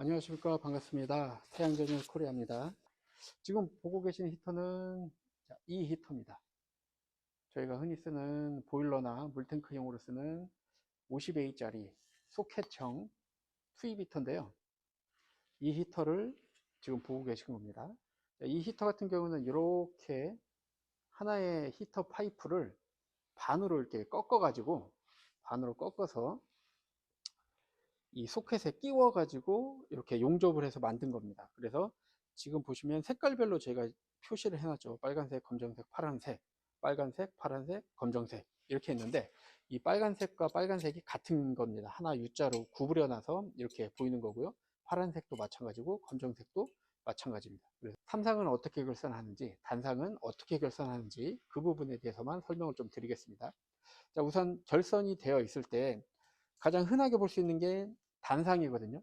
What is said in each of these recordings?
안녕하십니까. 반갑습니다. 태양전열 코리아입니다. 지금 보고 계신 히터는 자, 이 히터입니다. 저희가 흔히 쓰는 보일러나 물탱크용으로 쓰는 50A 짜리 소켓형 투입 히터인데요. 이 히터를 지금 보고 계신 겁니다. 자, 이 히터 같은 경우는 이렇게 하나의 히터 파이프를 반으로 이렇게 꺾어 가지고 반으로 꺾어서 이 소켓에 끼워 가지고 이렇게 용접을 해서 만든 겁니다. 그래서 지금 보시면 색깔별로 제가 표시를 해놨죠. 빨간색 검정색 파란색 빨간색 파란색 검정색 이렇게 했는데 이 빨간색과 빨간색이 같은 겁니다. 하나 U자로 구부려 놔서 이렇게 보이는 거고요. 파란색도 마찬가지고 검정색도 마찬가지입니다. 그래서 삼상은 어떻게 결선하는지 단상은 어떻게 결선하는지 그 부분에 대해서만 설명을 좀 드리겠습니다. 자 우선 결선이 되어 있을 때 가장 흔하게 볼 수 있는 게 단상이거든요.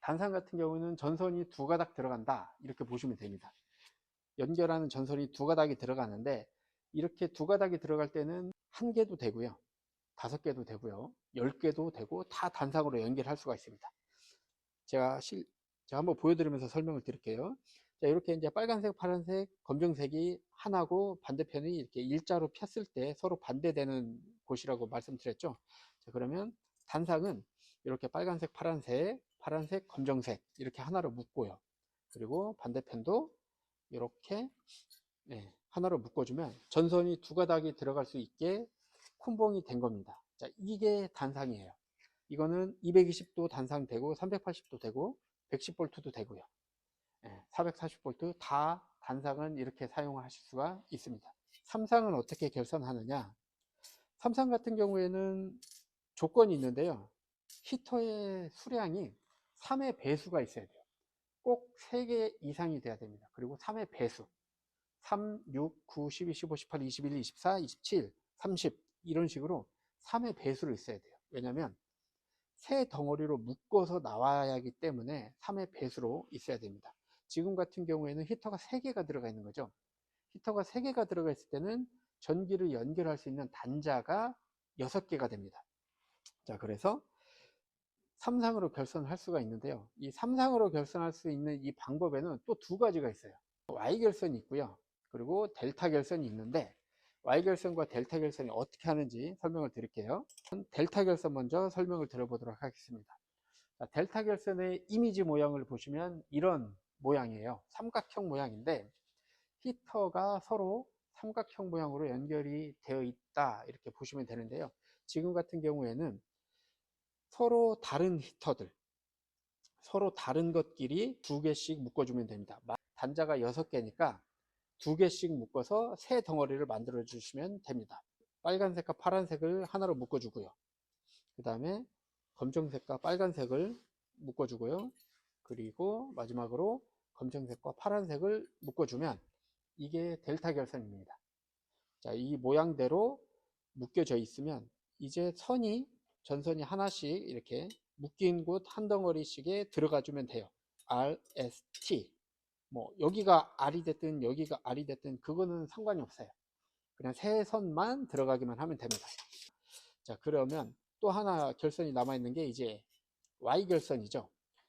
단상 같은 경우는 전선이 두 가닥 들어간다. 이렇게 보시면 됩니다. 연결하는 전선이 두 가닥이 들어가는데 이렇게 두 가닥이 들어갈 때는 한 개도 되고요. 다섯 개도 되고요. 열 개도 되고 다 단상으로 연결할 수가 있습니다. 제가 실, 제가 한번 보여드리면서 설명을 드릴게요. 자, 이렇게 이제 빨간색, 파란색, 검정색이 하나고 반대편이 이렇게 일자로 폈을 때 서로 반대되는 곳이라고 말씀드렸죠. 자, 그러면 단상은 이렇게 빨간색, 파란색, 파란색, 검정색 이렇게 하나로 묶고요. 그리고 반대편도 이렇게 네, 하나로 묶어주면 전선이 두 가닥이 들어갈 수 있게 콤봉이 된 겁니다. 자, 이게 단상이에요. 이거는 220도 단상 되고 380도 되고 110V도 되고요. 네, 440V 다 단상은 이렇게 사용하실 수가 있습니다. 삼상은 어떻게 결선하느냐? 삼상 같은 경우에는 조건이 있는데요. 히터의 수량이 3의 배수가 있어야 돼요. 꼭 3개 이상이 돼야 됩니다. 그리고 3의 배수. 3, 6, 9, 12, 15, 18, 21, 24, 27, 30 이런 식으로 3의 배수로 있어야 돼요. 왜냐하면 새 덩어리로 묶어서 나와야 하기 때문에 3의 배수로 있어야 됩니다. 지금 같은 경우에는 히터가 3개가 들어가 있는 거죠. 히터가 3개가 들어가 있을 때는 전기를 연결할 수 있는 단자가 6개가 됩니다. 자, 그래서 삼상으로 결선할 수가 있는데요. 이 삼상으로 결선할 수 있는 이 방법에는 또 두 가지가 있어요. Y 결선이 있고요. 그리고 델타 결선이 있는데 Y 결선과 델타 결선이 어떻게 하는지 설명을 드릴게요. 델타 결선 먼저 설명을 드려보도록 하겠습니다. 자, 델타 결선의 이미지 모양을 보시면 이런 모양이에요. 삼각형 모양인데 히터가 서로 삼각형 모양으로 연결이 되어 있다. 이렇게 보시면 되는데요. 지금 같은 경우에는 서로 다른 히터들 서로 다른 것끼리 두 개씩 묶어주면 됩니다. 단자가 여섯 개니까 두 개씩 묶어서 새 덩어리를 만들어 주시면 됩니다. 빨간색과 파란색을 하나로 묶어 주고요. 그 다음에 검정색과 빨간색을 묶어 주고요. 그리고 마지막으로 검정색과 파란색을 묶어 주면 이게 델타 결선입니다 자, 이 모양대로 묶여져 있으면 이제 선이 전선이 하나씩 이렇게 묶인 곳 한 덩어리씩에 들어가 주면 돼요. RST. 뭐 여기가 R이 됐든 여기가 R이 됐든 그거는 상관이 없어요. 그냥 세 선만 들어가기만 하면 됩니다. 자, 그러면 또 하나 결선이 남아 있는 게 이제 Y 결선이죠.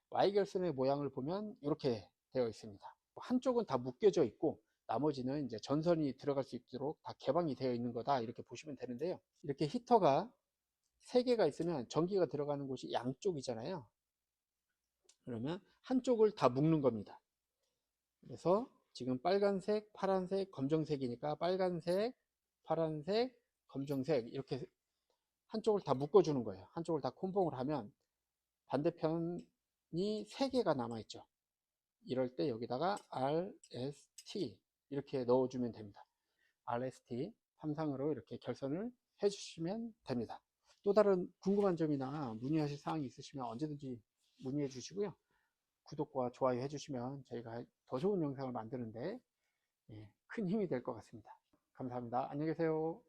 Y 결선의 모양을 보면 이렇게 되어 있습니다. 한쪽은 다 묶여져 있고 나머지는 이제 전선이 들어갈 수 있도록 다 개방이 되어 있는 거다 이렇게 보시면 되는데요. 이렇게 히터가 세 개가 있으면 전기가 들어가는 곳이 양쪽이잖아요. 그러면 한쪽을 다 묶는 겁니다. 그래서 지금 빨간색, 파란색, 검정색이니까 빨간색, 파란색, 검정색 이렇게 한쪽을 다 묶어주는 거예요. 한쪽을 다 콤봉을 하면 반대편이 세 개가 남아있죠. 이럴 때 여기다가 RST 이렇게 넣어주면 됩니다. RST 삼상으로 이렇게 결선을 해주시면 됩니다. 또 다른 궁금한 점이나 문의하실 사항이 있으시면 언제든지 문의해 주시고요. 구독과 좋아요 해주시면 저희가 더 좋은 영상을 만드는데 예, 큰 힘이 될 것 같습니다. 감사합니다. 안녕히 계세요.